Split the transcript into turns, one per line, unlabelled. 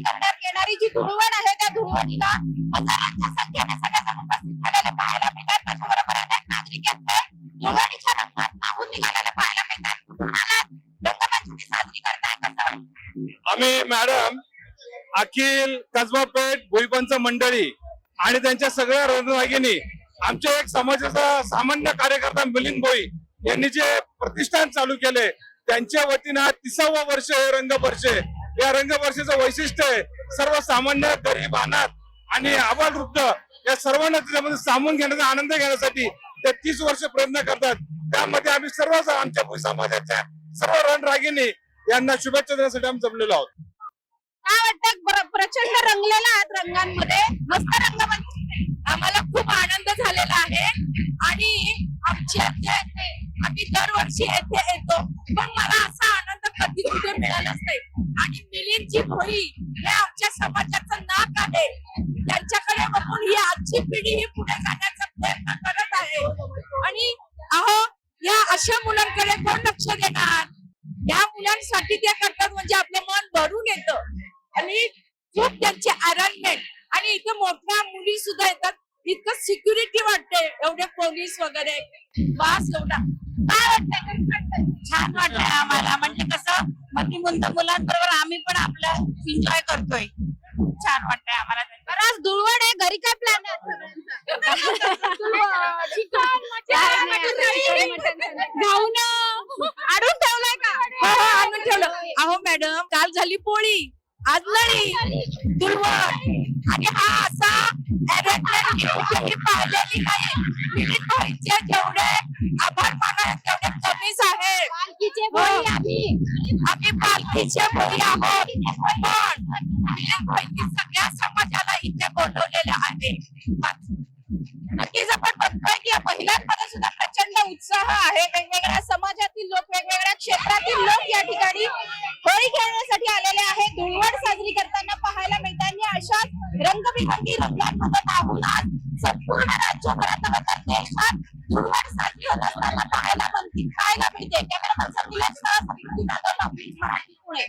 करण्यात येणारी जी आहे त्या हजारांच्या संख्येने उपस्थित झालेले पाहायला मिळतात अनेक नागरिक रंगात निघालेले पाहायला मिळतात रंगपंचमी साजरी करताय कसं
आम्ही मॅडम अखिल कसबा पेठ भुईपंच मंडळी आणि त्यांच्या सगळ्या रणरागिनी आमच्या एक समाजाचा सामान्य कार्यकर्ता मिलिंद भोई यांनी जे प्रतिष्ठान चालू केले त्यांच्या वतीनं हा तिसावं वर्ष हे रंगवर्ष आहे. या रंगवर्षाचं वैशिष्ट्य आहे सर्वसामान्य गरीब अनाथ आणि आबाल वृद्ध या सर्वांना त्याच्यामध्ये सामून घेण्याचा आनंद घेण्यासाठी ते तीस वर्ष प्रयत्न करतात. त्यामध्ये आम्ही सर्व आमच्या भोई समाजाच्या सर्व रणरागिनी यांना शुभेच्छा देण्यासाठी आम्ही जमलेलो आहोत.
काय वाटतं? प्रचंड रंगलेला आहात रंगांमध्ये. मस्त रंगमंच म्हणजे आम्हाला खूप आनंद झालेला आहे. आणि आमची दरवर्षी येथे येतो. पण मला असा आनंद कधी कुठे मिळालाच नाही. आणि मिलिंदची भोई हे आमच्या समाजाचं नाक आहे. त्यांच्याकडे बघून ही आजची पिढी ही पुढे जाण्याचा प्रयत्न करत आहे. आणि अहो या अशा मुलांकडे कोण लक्ष देणार? या मुलांसाठी ते करतात म्हणजे आपलं मन भरून येतं. आणि खूप त्यांचे अरेंजमेंट आणि इथे मोठ्या मुली सुद्धा येतात. इतकं सिक्युरिटी वाटते एवढे पोलीस वगैरे. बास एवढा. काय वाटतंय छान वाटतंय आम्हाला. म्हणजे कसं बाकी मुंत मुलांबरोबर आम्ही पण आपलं एन्जॉय करतोय. छान वाटतंय आम्हाला आज धुळवड आहे. घरी काय प्लॅन आणून ठेवलंय का? हो हो आणून ठेवलं. अहो मॅडम काल झाली पोळी. आज लढी दुर्वड आणि हा असा arrangement घेऊन आम्ही पाहिलेली नाही विविध भाईचे जेवढे आभार माना तेवढे कमीच आहे पालखीचे आम्ही आम्ही पालखीचे बोली आहोत. पण विविध भाईंनी सगळ्या समाजाला इथे बोलवलेले आहे. नक्कीच आपण बघतोय की या महिलांमध्ये सुद्धा प्रचंड उत्साह आहे. वेगवेगळ्या समाजातील लोक वेगवेगळ्या क्षेत्रातील लोक या ठिकाणी होळी खेळण्यासाठी आलेले आहेत. धुळवड साजरी करताना पाहायला मिळतात. आणि अशाच रंगबिरंगी रंगांमध्ये pagkatabunan sa pura na tsura na matatesan. Tumaksan yun at namatay na mantikay na